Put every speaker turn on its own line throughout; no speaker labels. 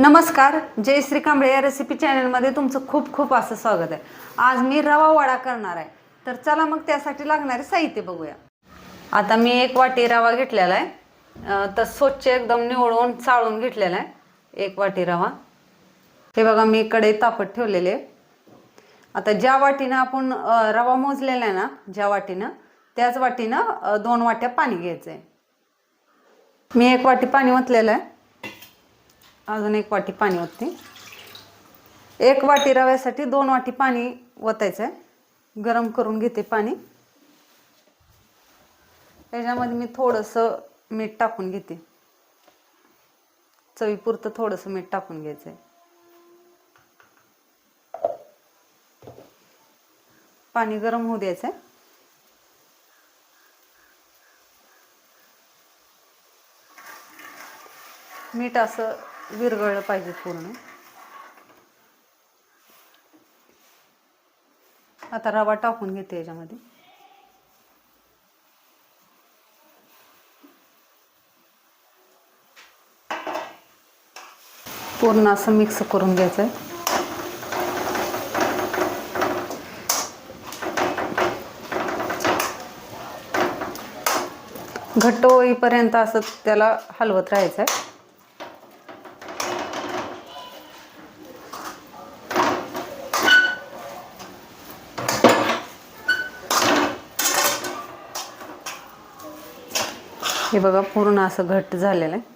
नमस्कार जय श्री कांबळे या रेसिपी चॅनलमध्ये तुमचं खूप खूप असं स्वागत आहे. आज मी रवा वडा करणार आहे. तर चला मग त्यासाठी लागणारे साहित्य बघूया. आता मी एक वाटी रवा घेतलेला आहे. तर स्वच्छ एकदम निवडून चाळून घेतलेला आहे. एक वाटी रवा. हे बघा मी कडे तापत ठेवलेले आता ज्या वाटीनं आपण रवा मोजलेला आहे ना ज्या वाटीनं त्याच वाटीनं दोन वाट्या पाणी घ्यायचं आहे मी एक वाटी पाणी ओतलेलं आहे. अजून एक वाटी पाणी ओतते. एक वाटी रव्यासाठी दोन वाटी पाणी ओतायचं आहे गरम करून घेते पाणी. त्याच्यामध्ये मी थोडंसं मीठ टाकून घेते. चवीपुरतं थोडंसं मीठ टाकून घ्यायचं आहे पाणी गरम होऊ द्यायचं आहे मीठ असं विरघळलं पाहिजे पूर्ण. आता रवा टाकून घेते याच्यामध्ये. पूर्ण असं मिक्स करून घ्यायचं आहे घट्ट होईपर्यंत असं त्याला हलवत राहायचं आहे हे बघा पूर्ण असं घट्ट झालेलं आहे.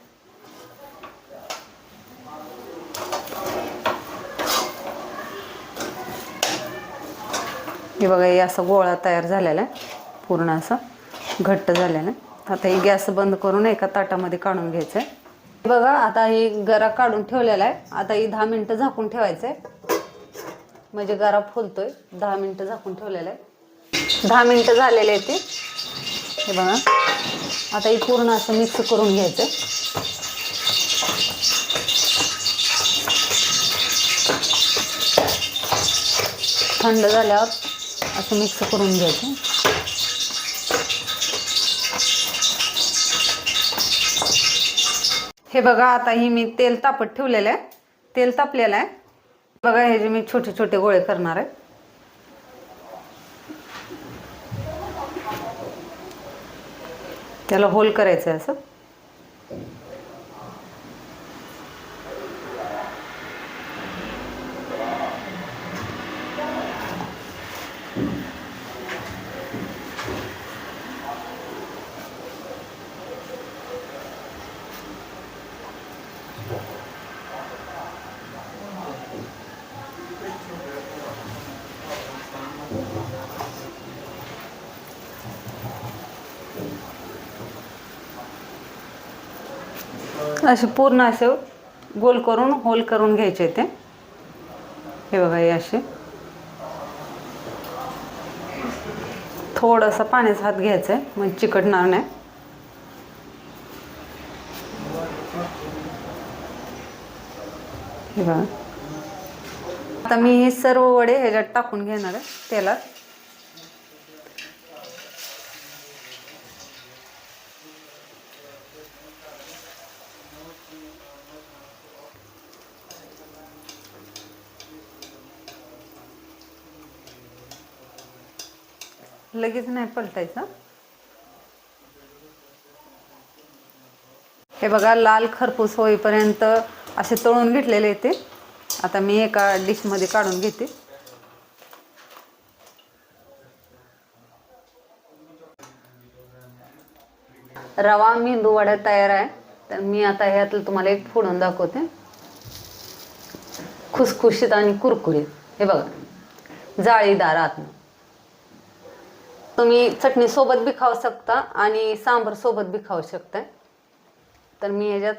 हे बघा हे असं गोळा तयार झालेला आहे. पूर्ण असं घट्ट झालेलं आहे. आता ही गॅस बंद करून एका ताटामध्ये काढून घ्यायचं आहे. हे बघा आता हे गरा काढून ठेवलेला आहे. आता ही दहा मिनटं झाकून ठेवायचं आहे. म्हणजे गरा फुलतोय. दहा मिनटं झाकून ठेवलेलं आहे. दहा मिनटं झालेले आहे ते. हे बघा. आता हे पूर्ण असं मिक्स करून घ्यायचं. थंड झाल्यावर असं मिक्स करून घ्यायचं. हे बघा आता ही मी तेल तापत ठेवलेलं आहे. तेल तापलेलं आहे. बघा हे जे मी छोटे छोटे गोळे करणार आहे. त्याला होल करायचं आहे असं? असे पूर्ण असे गोल करून होल करून घ्यायचे ते. हे बघा हे असे. थोडासा पाण्याचा हात घ्यायचा आहे म्हणजे चिकटणार नाही. हे बघा. आता मी हे सर्व वडे ह्याच्यात टाकून घेणार आहे तेलात. लगेच नाही पलटायचं. हे बघा लाल खरपूस होईपर्यंत असे तळून घेतलेले ते. आता मी एका डिशमध्ये काढून घेते. रवा मेंदू वडा तयार आहे. तर मी आता ह्यातलं तुम्हाला एक फोडून दाखवते. खुसखुशीत आणि कुरकुरीत. हे बघा जाळीदार आतनं. तुम्ही चटणीसोबत बी खाऊ शकता आणि सांबर सोबत बी खाऊ शकता तर मी याच्यात